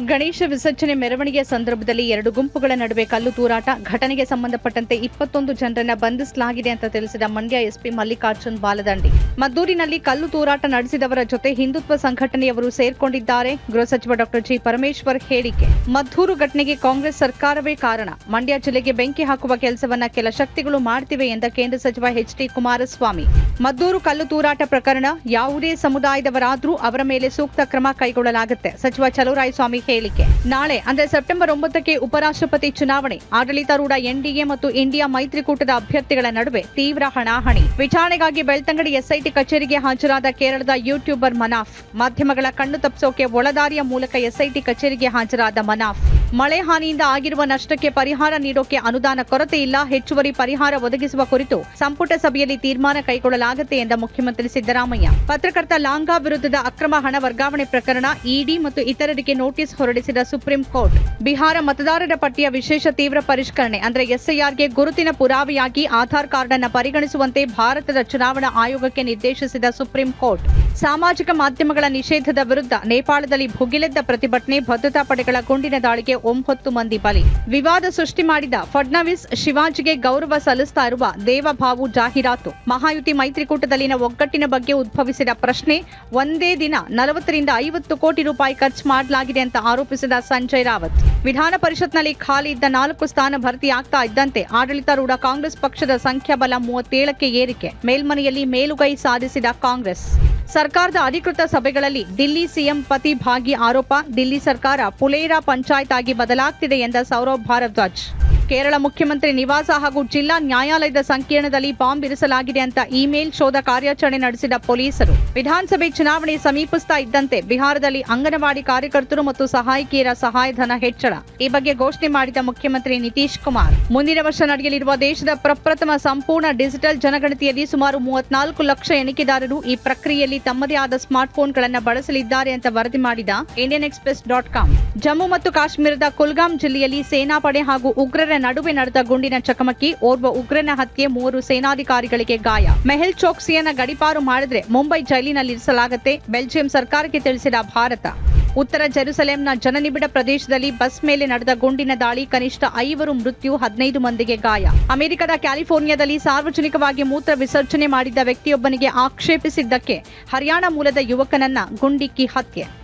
ಗಣೇಶ ವಿಸರ್ಜನೆ ಮೆರವಣಿಗೆ ಸಂದರ್ಭದಲ್ಲಿ ಎರಡು ಗುಂಪುಗಳ ನಡುವೆ ಕಲ್ಲು ತೂರಾಟ, ಘಟನೆಗೆ ಸಂಬಂಧಪಟ್ಟಂತೆ ಇಪ್ಪತ್ತೊಂದು ಜನರನ್ನ ಬಂಧಿಸಲಾಗಿದೆ ಅಂತ ತಿಳಿಸಿದ ಮಂಡ್ಯ ಎಸ್ಪಿ ಮಲ್ಲಿಕಾರ್ಜುನ್ ಬಾಲದಂಡಿ. ಮದ್ದೂರಿನಲ್ಲಿ ಕಲ್ಲು ತೂರಾಟ ನಡೆಸಿದವರ ಜೊತೆ ಹಿಂದುತ್ವ ಸಂಘಟನೆಯವರು ಸೇರ್ಕೊಂಡಿದ್ದಾರೆ. ಗೃಹ ಸಚಿವ ಡಾಕ್ಟರ್ ಜಿ ಪರಮೇಶ್ವರ್ ಹೇಳಿಕೆ. ಮದ್ದೂರು ಘಟನೆಗೆ ಕಾಂಗ್ರೆಸ್ ಸರ್ಕಾರವೇ ಕಾರಣ. ಮಂಡ್ಯ ಜಿಲ್ಲೆಗೆ ಬೆಂಕಿ ಹಾಕುವ ಕೆಲಸವನ್ನ ಕೆಲ ಶಕ್ತಿಗಳು ಮಾಡ್ತಿವೆ ಎಂದ ಕೇಂದ್ರ ಸಚಿವ ಎಚ್ ಡಿ ಕುಮಾರಸ್ವಾಮಿ. ಮದ್ದೂರು ಕಲ್ಲು ತೂರಾಟ ಪ್ರಕರಣ ಯಾವುದೇ ಸಮುದಾಯದವರಾದರೂ ಅವರ ಮೇಲೆ ಸೂಕ್ತ ಕ್ರಮ ಕೈಗೊಳ್ಳಲಾಗುತ್ತೆ. ಸಚಿವ ಚಲುವರಾಯಸ್ವಾಮಿ ಹೇಳಿಕೆ. ನಾಳೆ, ಅಂದರೆ ಸೆಪ್ಟೆಂಬರ್ ಒಂಬತ್ತಕ್ಕೆ ಉಪರಾಷ್ಟ್ರಪತಿ ಚುನಾವಣೆ. ಆಡಳಿತಾರೂಢ ಎನ್ಡಿಎ ಮತ್ತು ಇಂಡಿಯಾ ಮೈತ್ರಿಕೂಟದ ಅಭ್ಯರ್ಥಿಗಳ ನಡುವೆ ತೀವ್ರ ಹಣಾಹಣಿ. ವಿಚಾರಣೆಗಾಗಿ ಬೆಳ್ತಂಗಡಿ ಎಸ್ಐಟಿ ಕಚೇರಿಗೆ ಹಾಜರಾದ ಕೇರಳದ ಯೂಟ್ಯೂಬರ್ ಮನಾಫ್. ಮಾಧ್ಯಮಗಳ ಕಣ್ಣು ತಪ್ಪಿಸೋಕೆ ಒಳದಾರಿಯ ಮೂಲಕ ಎಸ್ಐಟಿ ಕಚೇರಿಗೆ ಹಾಜರಾದ ಮನಾಫ್. ಮಳೆ ಹಾನಿಯಿಂದ ಆಗಿರುವ ನಷ್ಟಕ್ಕೆ ಪರಿಹಾರ ನೀಡೋಕೆ ಅನುದಾನ ಕೊರತೆ ಇಲ್ಲ. ಹೆಚ್ಚುವರಿ ಪರಿಹಾರ ಒದಗಿಸುವ ಕುರಿತು ಸಂಪುಟ ಸಭೆಯಲ್ಲಿ ತೀರ್ಮಾನ ಕೈಗೊಳ್ಳಲಾಗುತ್ತೆ ಎಂದ ಮುಖ್ಯಮಂತ್ರಿ ಸಿದ್ದರಾಮಯ್ಯ. ಪತ್ರಕರ್ತ ಲಾಂಗಾ ವಿರುದ್ಧದ ಅಕ್ರಮ ಹಣ ವರ್ಗಾವಣೆ ಪ್ರಕರಣ ಇಡಿ ಮತ್ತು ಇತರರಿಗೆ ನೋಟಿಸ್ ಹೊರಡಿಸಿದ ಸುಪ್ರೀಂ ಕೋರ್ಟ್. ಬಿಹಾರ ಮತದಾರರ ಪಟ್ಟಿಯ ವಿಶೇಷ ತೀವ್ರ ಪರಿಷ್ಕರಣೆ, ಅಂದ್ರೆ ಎಸ್ಐಆರ್ಗೆ ಗುರುತಿನ ಪುರಾವೆಯಾಗಿ ಆಧಾರ್ ಕಾರ್ಡ್ ಅನ್ನು ಪರಿಗಣಿಸುವಂತೆ ಭಾರತದ ಚುನಾವಣಾ ಆಯೋಗಕ್ಕೆ ನಿರ್ದೇಶಿಸಿದ ಸುಪ್ರೀಂ ಕೋರ್ಟ್. ಸಾಮಾಜಿಕ ಮಾಧ್ಯಮಗಳ ನಿಷೇಧದ ವಿರುದ್ಧ ನೇಪಾಳದಲ್ಲಿ ಭುಗಿಲೆದ್ದ ಪ್ರತಿಭಟನೆ, ಭದ್ರತಾ ಪಡೆಗಳ ಗುಂಡಿನ ದಾಳಿಗೆ ಒಂಬತ್ತು ಮಂದಿ ಬಲಿ ವಿವಾದ ಸೃಷ್ಟಿ ಮಾಡಿದ ಫಡ್ನವೀಸ್ ಶಿವಾಜಿಗೆ ಗೌರವ ಸಲ್ಲಿಸ್ತಾ ಇರುವ ದೇವಭಾವು ಜಾಹೀರಾತು. ಮಹಾಯುತಿ ಮೈತ್ರಿಕೂಟದಲ್ಲಿನ ಒಗ್ಗಟ್ಟಿನ ಬಗ್ಗೆ ಉದ್ಭವಿಸಿದ ಪ್ರಶ್ನೆ, ಒಂದೇ ದಿನ ನಲವತ್ತರಿಂದ ಐವತ್ತು ಕೋಟಿ ರೂಪಾಯಿ ಖರ್ಚು ಮಾಡಲಾಗಿದೆ ಅಂತ ಆರೋಪಿಸಿದ ಸಂಜಯ್ ರಾವತ್. ವಿಧಾನ ಪರಿಷತ್ನಲ್ಲಿ ಖಾಲಿ ಇದ್ದ ನಾಲ್ಕು ಸ್ಥಾನ ಭರ್ತಿಯಾಗ್ತಾ ಇದ್ದಂತೆ ಆಡಳಿತಾರೂಢ ಕಾಂಗ್ರೆಸ್ ಪಕ್ಷದ ಸಂಖ್ಯಾಬಲ ಮೂವತ್ತೇಳಕ್ಕೆ ಏರಿಕೆ. ಮೇಲ್ಮನೆಯಲ್ಲಿ ಮೇಲುಗೈ ಸಾಧಿಸಿದ ಕಾಂಗ್ರೆಸ್. ಸರ್ಕಾರದ ಅಧಿಕೃತ ಸಭೆಗಳಲ್ಲಿ ದಿಲ್ಲಿ ಸಿಎಂ ಪತಿ ಭಾಗಿ ಆರೋಪ, ದಿಲ್ಲಿ ಸರ್ಕಾರ ಪುಲೇರಾ ಪಂಚಾಯತ್ ಆಗಿ ಬದಲಾಗ್ತಿದೆ ಎಂದ ಸೌರವ್ ಭಾರದ್ವಾಜ್. ಕೇರಳ ಮುಖ್ಯಮಂತ್ರಿ ನಿವಾಸ ಹಾಗೂ ಜಿಲ್ಲಾ ನ್ಯಾಯಾಲಯದ ಸಂಕೀರ್ಣದಲ್ಲಿ ಬಾಂಬ್ ಇರಿಸಲಾಗಿದೆ ಅಂತ ಇಮೇಲ್ ಶೋಧ ಕಾರ್ಯಾಚರಣೆ ನಡೆಸಿದ ಪೊಲೀಸರು. ವಿಧಾನಸಭೆ ಚುನಾವಣೆ ಸಮೀಪಿಸ್ತಾ ಇದ್ದಂತೆ ಬಿಹಾರದಲ್ಲಿ ಅಂಗನವಾಡಿ ಕಾರ್ಯಕರ್ತರು ಮತ್ತು ಸಹಾಯಕಿಯರ ಸಹಾಯಧನ ಹೆಚ್ಚಳ. ಈ ಬಗ್ಗೆ ಘೋಷಣೆ ಮಾಡಿದ ಮುಖ್ಯಮಂತ್ರಿ ನಿತೀಶ್ ಕುಮಾರ್. ಮುಂದಿನ ವರ್ಷ ನಡೆಯಲಿರುವ ದೇಶದ ಪ್ರಪ್ರಥಮ ಸಂಪೂರ್ಣ ಡಿಜಿಟಲ್ ಜನಗಣತಿಯಲ್ಲಿ ಸುಮಾರು ಮೂವತ್ನಾಲ್ಕು ಲಕ್ಷ ಎಣಿಕೆದಾರರು ಈ ಪ್ರಕ್ರಿಯೆಯಲ್ಲಿ ತಮ್ಮದೇ ಆದ ಸ್ಮಾರ್ಟ್ಫೋನ್ಗಳನ್ನು ಬಳಸಲಿದ್ದಾರೆ ಅಂತ ವರದಿ ಮಾಡಿದ Indian Express dot com. Jammu ಮತ್ತು ಕಾಶ್ಮೀರದ ಕುಲ್ಗಾಂ ಜಿಲ್ಲೆಯಲ್ಲಿ ಸೇನಾಪಡೆ ಹಾಗೂ ಉಗ್ರರ ನಡುವೆ ನಡೆದ ಗುಂಡಿನ ಚಕಮಕಿ. ಓರ್ವ ಉಗ್ರನ ಹತ್ಯೆ, ಮೂವರು ಸೇನಾಧಿಕಾರಿಗಳಿಗೆ ಗಾಯ. ಮೆಹಲ್ ಚೋಕ್ಸಿಯನ್ನ ಗಡಿಪಾರು ಮಾಡಿದ್ರೆ ಮುಂಬೈ ಜೈಲಿನಲ್ಲಿ ಇರಿಸಲಾಗುತ್ತೆ. ಬೆಲ್ಜಿಯಂ ಸರ್ಕಾರಕ್ಕೆ ತಿಳಿಸಿದ ಭಾರತ. ಉತ್ತರ ಜೆರುಸಲೇಂನ ಜನನಿಬಿಡ ಪ್ರದೇಶದಲ್ಲಿ ಬಸ್ ಮೇಲೆ ನಡೆದ ಗುಂಡಿನ ದಾಳಿ. ಕನಿಷ್ಠ ಐವರು ಮೃತ್ಯು, ಹದಿನೈದು ಮಂದಿಗೆ ಗಾಯ. ಅಮೆರಿಕದ ಕ್ಯಾಲಿಫೋರ್ನಿಯಾದಲ್ಲಿ ಸಾರ್ವಜನಿಕವಾಗಿ ಮೂತ್ರ ವಿಸರ್ಜನೆ ಮಾಡಿದ್ದ ವ್ಯಕ್ತಿಯೊಬ್ಬನಿಗೆ ಆಕ್ಷೇಪಿಸಿದ್ದಕ್ಕೆ ಹರಿಯಾಣ ಮೂಲದ ಯುವಕನನ್ನ ಗುಂಡಿಕ್ಕಿ ಹತ್ಯೆ.